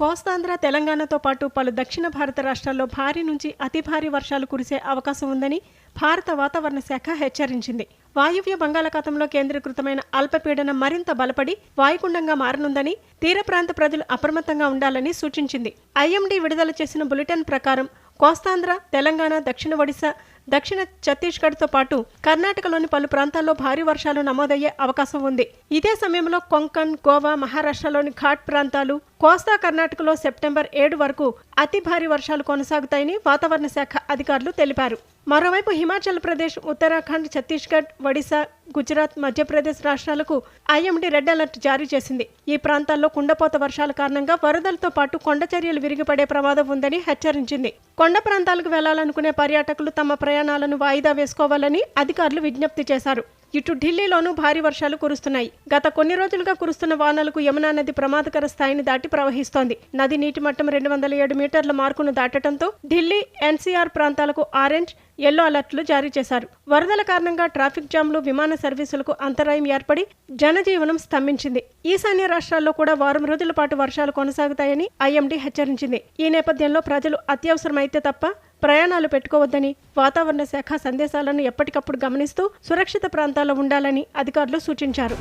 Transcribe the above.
కోస్తాంధ్ర తెలంగాణతో పాటు పలు దక్షిణ భారత రాష్ట్రాల్లో భారీ నుంచి అతి భారీ వర్షాలు కురిసే అవకాశం ఉందని భారత వాతావరణ శాఖ హెచ్చరించింది. వాయువ్య బంగాళాఖాతంలో కేంద్రీకృతమైన అల్పపీడనం మరింత బలపడి వాయుగుండంగా మారనుందని తీర ప్రాంత ప్రజలు అప్రమత్తంగా ఉండాలని సూచించింది. ఐఎండీ విడుదల చేసిన బులెటిన్ ప్రకారం కోస్తాంధ్ర తెలంగాణ దక్షిణ ఒడిశా దక్షిణ ఛత్తీస్గఢ్తో పాటు కర్ణాటకలోని పలు ప్రాంతాల్లో భారీ వర్షాలు నమోదయ్యే అవకాశం ఉంది. ఇదే సమయంలో కొంకణ్ గోవా మహారాష్ట్రలోని ఘాట్ ప్రాంతాలు కోస్తా కర్ణాటకలో సెప్టెంబర్ ఏడు వరకు అతి భారీ వర్షాలు కొనసాగుతాయని వాతావరణ శాఖ అధికారులు తెలిపారు. మరోవైపు హిమాచల్ ప్రదేశ్ ఉత్తరాఖండ్ ఛత్తీస్గఢ్ ఒడిశా గుజరాత్ మధ్యప్రదేశ్ రాష్ట్రాలకు ఐఎండీ రెడ్ అలర్ట్ జారీ చేసింది. ఈ ప్రాంతాల్లో కుండపోత వర్షాల కారణంగా వరదలతో పాటు కొండ చర్యలు విరిగిపడే ప్రమాదం ఉందని హెచ్చరించింది. కొండ ప్రాంతాలకు వెళ్ళాలనుకునే పర్యాటకులు తమ ప్రయాణాలను వాయిదా వేసుకోవాలని అధికారులు విజ్ఞప్తి చేశారు. ఇటు ఢిల్లీలోనూ భారీ వర్షాలు కురుస్తున్నాయి. గత కొన్ని రోజులుగా కురుస్తున్న వానలకు యమునా నది ప్రమాదకర స్థాయిని దాటి ప్రవహిస్తోంది. నది నీటి మట్టం రెండు వందల ఏడు మీటర్ల మార్కును దాటడంతో ఢిల్లీ ఎన్సీఆర్ ప్రాంతాలకు ఆరెంజ్ ఎల్లో అలర్ట్లు జారీ చేశారు. వరదల కారణంగా ట్రాఫిక్ జామ్లు విమాన సర్వీసులకు అంతరాయం ఏర్పడి జనజీవనం స్తంభించింది. ఈశాన్య రాష్ట్రాల్లో కూడా వారం రోజుల పాటు వర్షాలు కొనసాగుతాయని ఐఎండీ హెచ్చరించింది. ఈ నేపథ్యంలో ప్రజలు అత్యవసరమైతే తప్ప ప్రయాణాలు పెట్టుకోవద్దని వాతావరణ శాఖ సందేశాలను ఎప్పటికప్పుడు గమనిస్తూ సురక్షిత ప్రాంతాల్లో ఉండాలని అధికారులు సూచించారు.